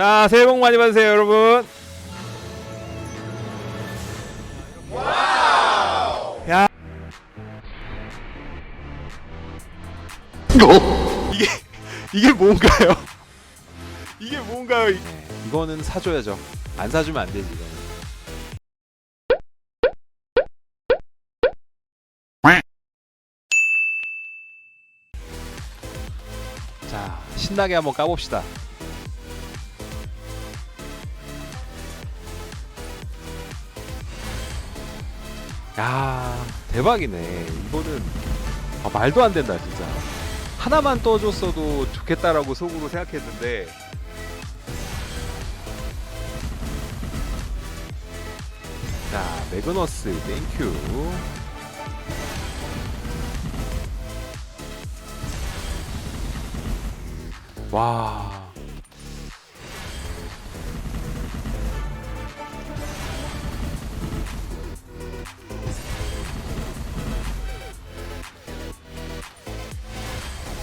자, 새해 복 많이 받으세요, 여러분. 야. 이게 이게 뭔가요? 이게 뭔가요? 네, 이거는 사줘야죠. 안 사주면 안 되지 이거는. 자, 신나게 한번 까봅시다. 야, 대박이네. 이거는 아, 말도 안 된다, 진짜. 하나만 떠줬어도 좋겠다라고 속으로 생각했는데 자, 매그너스 땡큐. 와.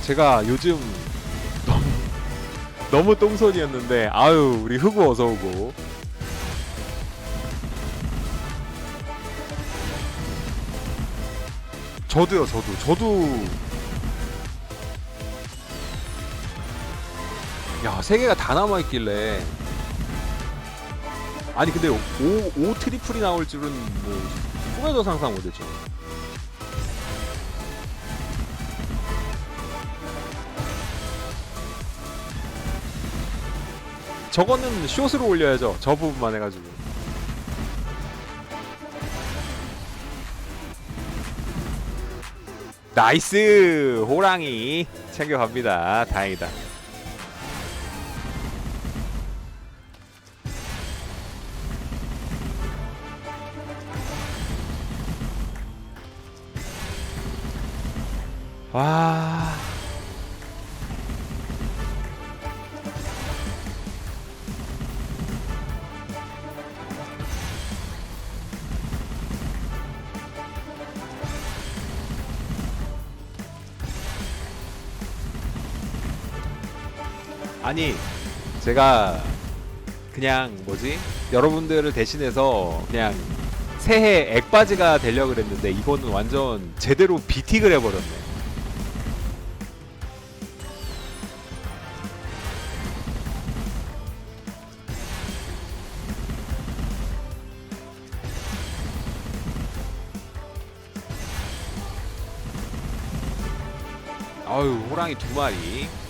제가 요즘 너무 너무 똥손이었는데 아유 우리 흑우 어서 오고. 저도요 저도. 저도. 야 세 개가 다 남아 있길래. 아니 근데 오, 오 트리플이 나올 줄은 뭐 꿈에도 상상 못했죠. 저거는 숏으로 올려야죠. 저 부분만 해가지고. 나이스 호랑이 챙겨갑니다. 다행이다. 와. 아니 제가 그냥 뭐지 여러분들을 대신해서 그냥 새해 액바지가 되려 그랬는데 이거는 완전 제대로 비틱을 해버렸네. 아유 호랑이 두 마리.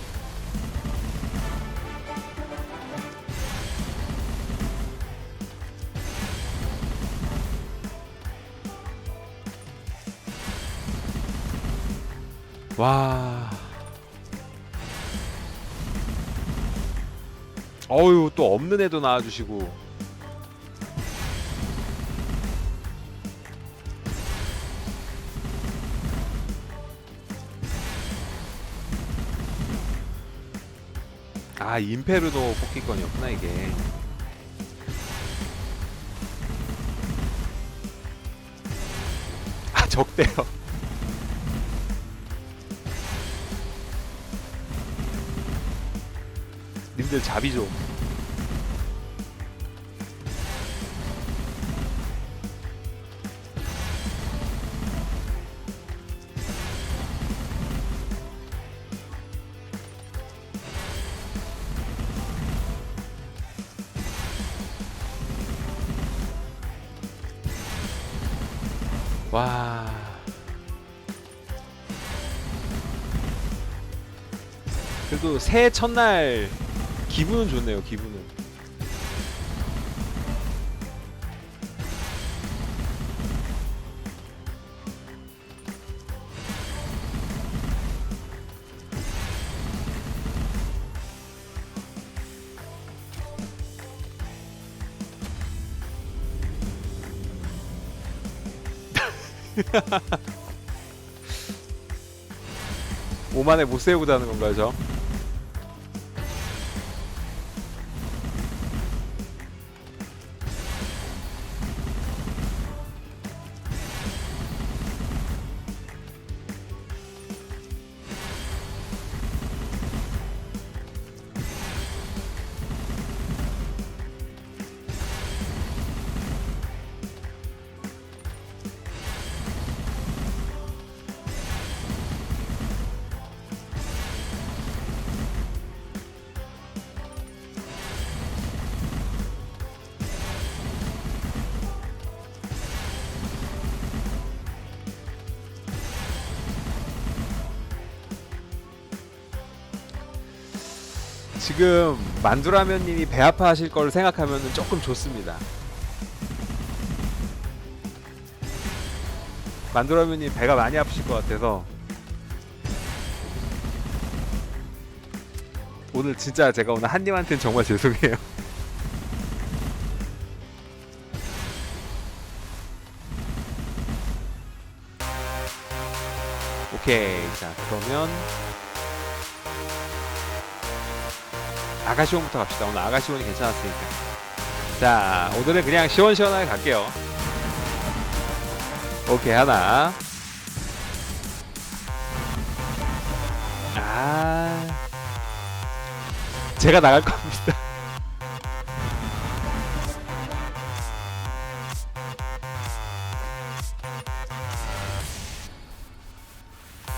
와. 어유 또 없는 애도 나와주시고. 아 임페르도 뽑기권이었구나 이게. 아 적대요. 자비 좀. 와. 그래도 새해 첫날 기분은 좋네요. 기분은. 오만에 못 세우고자는 건가요, 저? 지금 만두라면님이 배 아파하실 걸 생각하면 조금 좋습니다. 만두라면님 배가 많이 아프실 것 같아서 오늘 진짜 제가 오늘 한님한테는 정말 죄송해요. 오케이 자 그러면 아가시온부터 갑시다. 오늘 아가시온이 괜찮았으니까. 자 오늘은 그냥 시원시원하게 갈게요. 오케이 하나. 아. 제가 나갈 겁니다.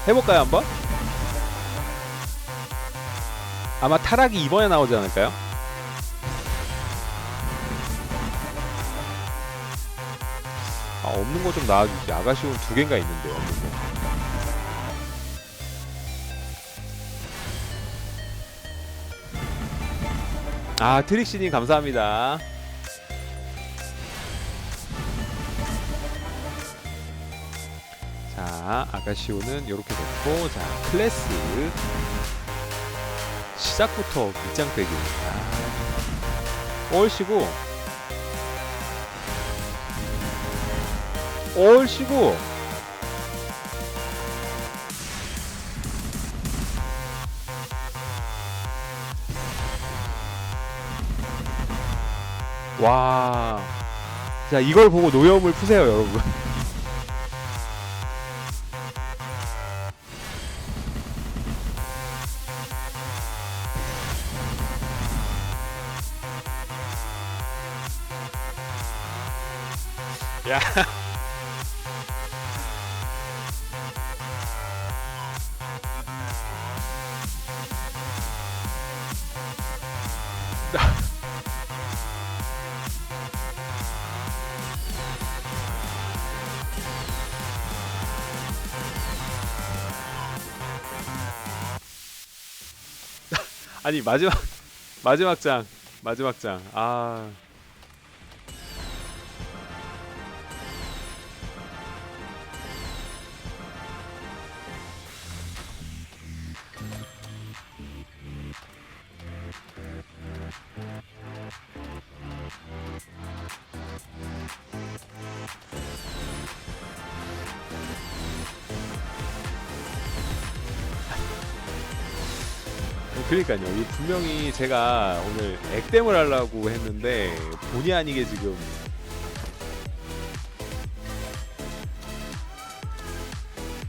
해볼까요 한번? 아마 타락이 이번에 나오지 않을까요? 아 없는 거 좀 나와주지 아가시온 두 개인가 있는데 없는 거. 아 트릭시님 감사합니다. 자 아가시오는 이렇게 놓고 자 클래스 시작부터 밑장 빼기 아, 얼씨구 얼씨구 와. 자, 이걸 보고 노여움을 푸세요, 여러분. 아니 마지막 마지막 장 마지막 장 아. 그러니까요. 이 분명히 제가 오늘 액땜을 하려고 했는데 본의 아니게 지금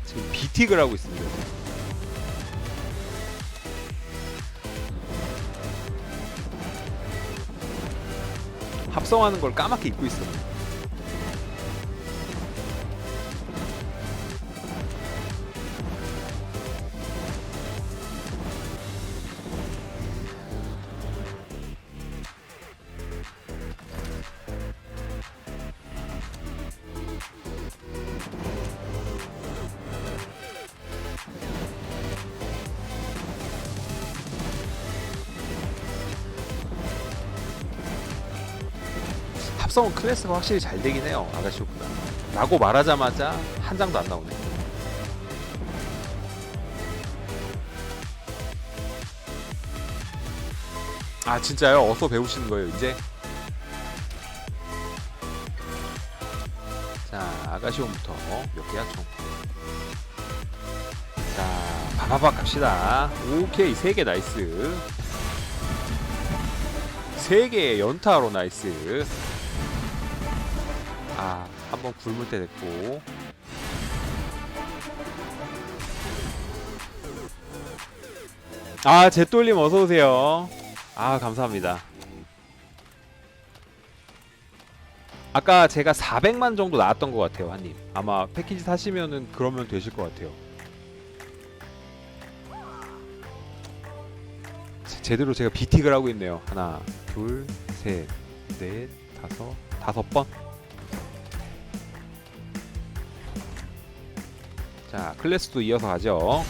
지금 비틱을 하고 있습니다. 합성하는 걸 까맣게 잊고 있어요. 합성은 클래스가 확실히 잘 되긴 해요 아가씨보다 라고 말하자마자 한 장도 안 나오네 아 진짜요? 어서 배우시는 거예요 이제? 자 아가시온부터 몇 개야 총? 자 바바박 갑시다 오케이 세개 나이스 세개 연타로 나이스 아, 한 번 굶을 때 됐고. 아, 제돌림 어서 오세요. 아, 감사합니다. 아까 제가 400만 정도 나왔던 것 같아요, 한님. 아마 패키지 사시면은 그러면 되실 것 같아요. 제- 제대로 제가 비틱을 하고 있네요. 하나, 둘, 셋, 넷, 다섯, 다섯 번. 자, 클래스도 이어서 가죠.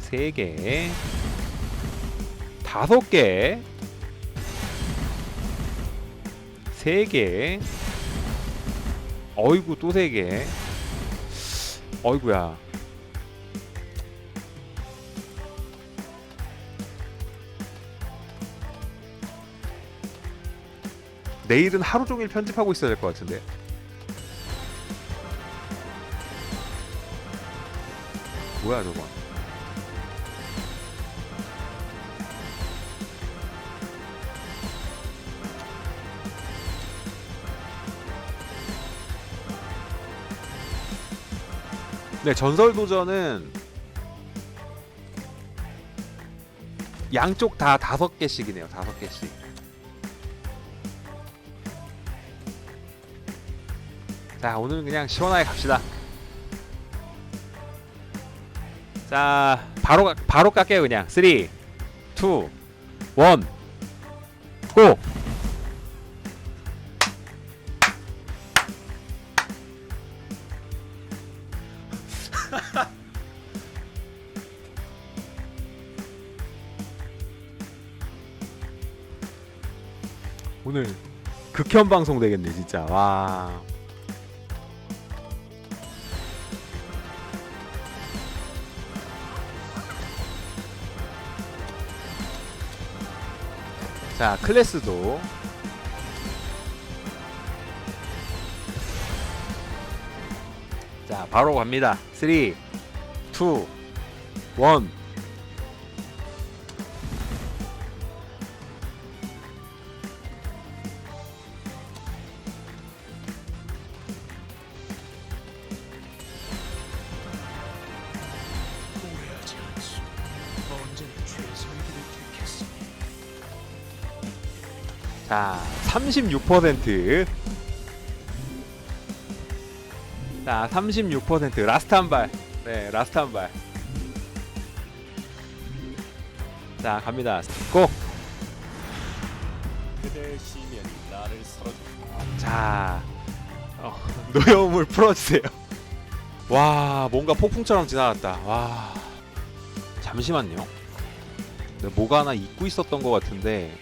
세 개. 다섯 개, 세 개, 어이구 또 세 개, 어이구야. 내일은 하루 종일 편집하고 있어야 될 것 같은데. 뭐야 저거? 네, 전설 도전은 양쪽 다 다섯 개씩이네요. 다섯 개씩. 자, 오늘은 그냥 시원하게 갑시다. 자, 바로 가- 바로 깎게요 그냥. 3 2 1 고! 오늘 극혐 방송 되겠네 진짜. 와. 자, 클래스도 자, 바로 갑니다. 3 2 1 자, 36%. 자, 36% 라스트 한 발. 네, 라스트 한 발. 자, 갑니다. 고. 자, 어, 노여움을 풀어주세요. 와, 뭔가 폭풍처럼 지나갔다. 와, 잠시만요. 내가 뭐가 하나 잊고 있었던 것 같은데.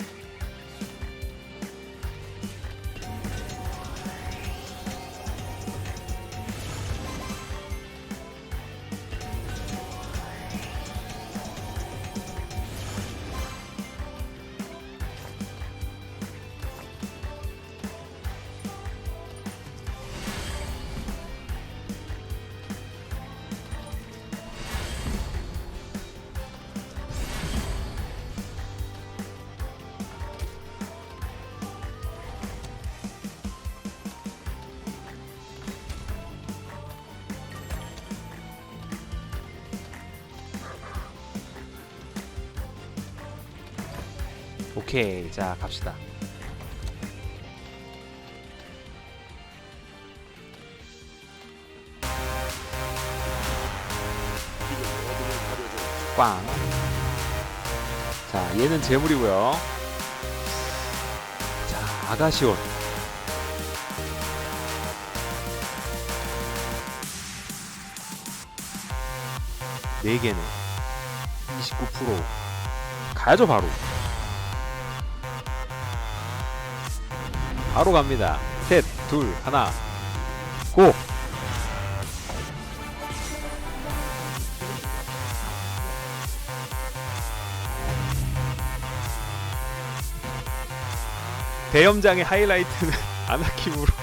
오케이, 자 갑시다. 꽝. 자, 얘는 재물이고요. 자, 아가시온. 네 개네. 29%. 가야죠 바로. 바로 갑니다. 셋, 둘, 하나, 고! 대염장의 하이라이트는 아나킴으로.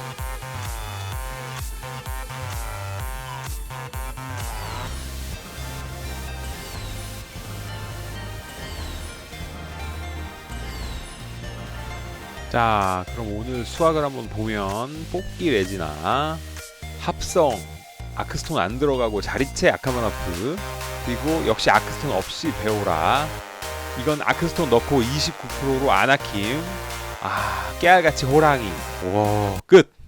자, 그럼 오늘 수학을 한번 보면 뽑기 레지나 합성 아크스톤 안 들어가고 자리체 아카마나프 그리고 역시 아크스톤 없이 베오라. 이건 아크스톤 넣고 29%로 아나킴. 아 깨알같이 호랑이. 와끝